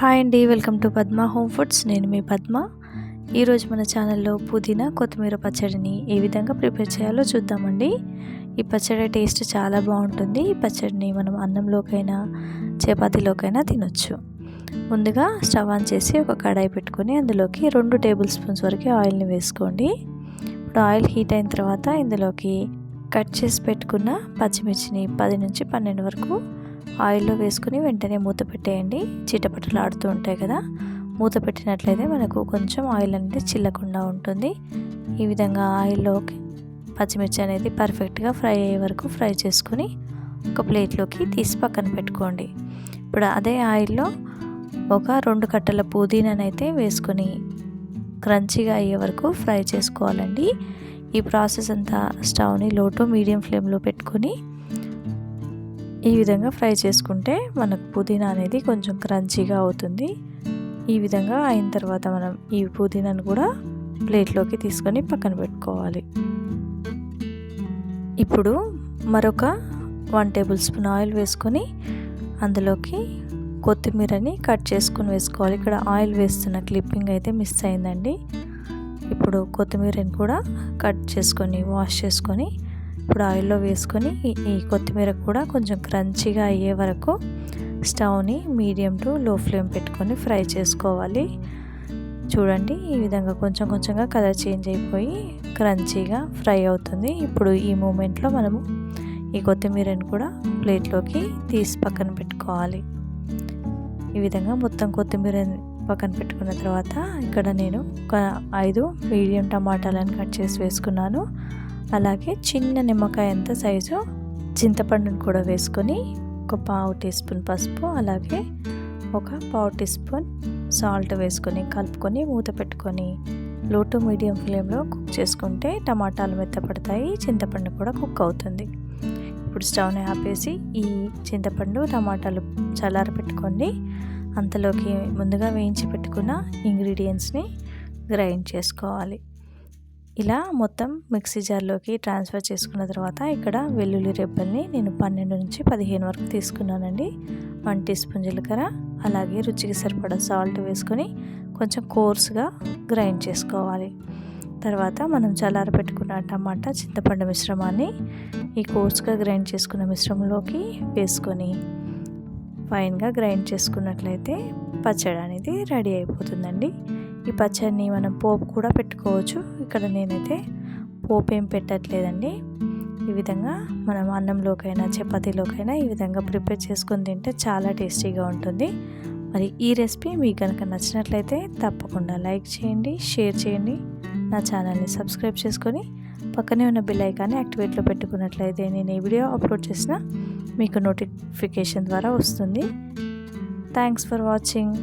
Hi అండి welcome to Padma home foods. నేను మీ పద్మ. ఈరోజు మన ఛానల్లో పుదీనా కొత్తిమీర పచ్చడిని ఏ విధంగా ప్రిపేర్ చేయాలో చూద్దామండి. ఈ పచ్చడి టేస్ట్ చాలా బాగుంటుంది. ఈ పచ్చడిని మనం అన్నంలోకైనా చపాతీలోకైనా తినొచ్చు. ముందుగా స్టవ్ ఆన్ చేసి ఒక కడాయి పెట్టుకొని అందులోకి రెండు టేబుల్ స్పూన్స్ వరకు ఆయిల్ని వేసుకోండి. ఇప్పుడు ఆయిల్ హీట్ అయిన తర్వాత ఇందులోకి కట్ చేసి పెట్టుకున్న పచ్చిమిర్చిని పది నుంచి పన్నెండు వరకు ఆయిల్లో వేసుకుని వెంటనే మూత పెట్టేయండి. చిటపటలు ఆడుతూ ఉంటాయి కదా. మూత పెట్టినట్లయితే మనకు కొంచెం ఆయిల్ అనేది చిల్లకుండా ఉంటుంది. ఈ విధంగా ఆయిల్లోకి పచ్చిమిర్చి అనేది పర్ఫెక్ట్గా ఫ్రై అయ్యే వరకు ఫ్రై చేసుకుని ఒక ప్లేట్లోకి తీసి పక్కన పెట్టుకోండి. ఇప్పుడు అదే ఆయిల్లో ఒక రెండు కట్టల పుదీనానైతే వేసుకొని క్రంచీగా అయ్యే వరకు ఫ్రై చేసుకోవాలండి. ఈ ప్రాసెస్ అంతా స్టవ్ని లో టు మీడియం ఫ్లేమ్లో పెట్టుకొని ఈ విధంగా ఫ్రై చేసుకుంటే మనకు పుదీనా అనేది కొంచెం క్రంచీగా అవుతుంది. ఈ విధంగా అయిన తర్వాత మనం ఈ పుదీనాను కూడా ప్లేట్లోకి తీసుకొని పక్కన పెట్టుకోవాలి. ఇప్పుడు మరొక వన్ టేబుల్ స్పూన్ ఆయిల్ వేసుకొని అందులోకి కొత్తిమీరని కట్ చేసుకొని వేసుకోవాలి. ఇక్కడ ఆయిల్ వేస్తున్న క్లిప్పింగ్ అయితే మిస్ అయిందండి. ఇప్పుడు కొత్తిమీరని కూడా కట్ చేసుకొని వాష్ చేసుకొని ఇప్పుడు ఆయిల్లో వేసుకొని ఈ కొత్తిమీర కూడా కొంచెం క్రంచీగా అయ్యే వరకు స్టవ్ని మీడియం టు లో ఫ్లేమ్ పెట్టుకొని ఫ్రై చేసుకోవాలి. చూడండి ఈ విధంగా కొంచెం కొంచెంగా కలర్ చేంజ్ అయిపోయి క్రంచీగా ఫ్రై అవుతుంది. ఇప్పుడు ఈ మూమెంట్లో మనము ఈ కొత్తిమీరని కూడా ప్లేట్లోకి తీసి పక్కన పెట్టుకోవాలి. ఈ విధంగా మొత్తం కొత్తిమీరని పక్కన పెట్టుకున్న తర్వాత ఇక్కడ నేను ఒక ఐదు మీడియం టమాటాలను కట్ చేసి వేసుకున్నాను. అలాగే చిన్న నిమ్మకాయ ఎంత సైజు చింతపండును కూడా వేసుకొని ఒక పావు టీ స్పూన్ పసుపు అలాగే ఒక పావు టీ స్పూన్ సాల్ట్ వేసుకొని కలుపుకొని మూత పెట్టుకొని లో టు మీడియం ఫ్లేమ్లో కుక్ చేసుకుంటే టమాటాలు మెత్తపడతాయి చింతపండు కూడా కుక్ అవుతుంది. ఇప్పుడు స్టవ్ని ఆపేసి ఈ చింతపండు టమాటాలు చల్లార పెట్టుకోండి. అంతలోకి ముందుగా వేయించి పెట్టుకున్న ఇంగ్రీడియంట్స్ని గ్రైండ్ చేసుకోవాలి. ఇలా మొత్తం మిక్సీ జార్లోకి ట్రాన్స్ఫర్ చేసుకున్న తర్వాత ఇక్కడ వెల్లుల్లి రెబ్బల్ని నేను పన్నెండు నుంచి పదిహేను వరకు తీసుకున్నానండి. వన్ టీ స్పూన్ జీలకర్ర అలాగే రుచికి సరిపడా సాల్ట్ వేసుకొని కొంచెం కోర్స్గా గ్రైండ్ చేసుకోవాలి. తర్వాత మనం చల్లార పెట్టుకున్న టమాటా చింతపండు మిశ్రమాన్ని ఈ కోర్స్గా గ్రైండ్ చేసుకున్న మిశ్రమంలోకి వేసుకొని ఫైన్గా గ్రైండ్ చేసుకున్నట్లయితే పచ్చడి అనేది రెడీ అయిపోతుందండి. ఈ పచ్చడిని మనం పోపు కూడా పెట్టుకోవచ్చు ఇక్కడ నేనైతే పోపు ఏం పెట్టట్లేదండి. ఈ విధంగా మనం అన్నంలోకైనా చపాతీలోకైనా ఈ విధంగా ప్రిపేర్ చేసుకొని తింటే చాలా టేస్టీగా ఉంటుంది. మరి ఈ రెసిపీ మీకు కనుక నచ్చినట్లయితే తప్పకుండా లైక్ చేయండి షేర్ చేయండి. నా ఛానల్ని సబ్స్క్రైబ్ చేసుకొని పక్కనే ఉన్న బిల్ ఐకాన్ని యాక్టివేట్లో పెట్టుకున్నట్లయితే నేను ఈ వీడియో అప్లోడ్ చేసిన మీకు నోటిఫికేషన్ ద్వారా వస్తుంది. Thanks for watching.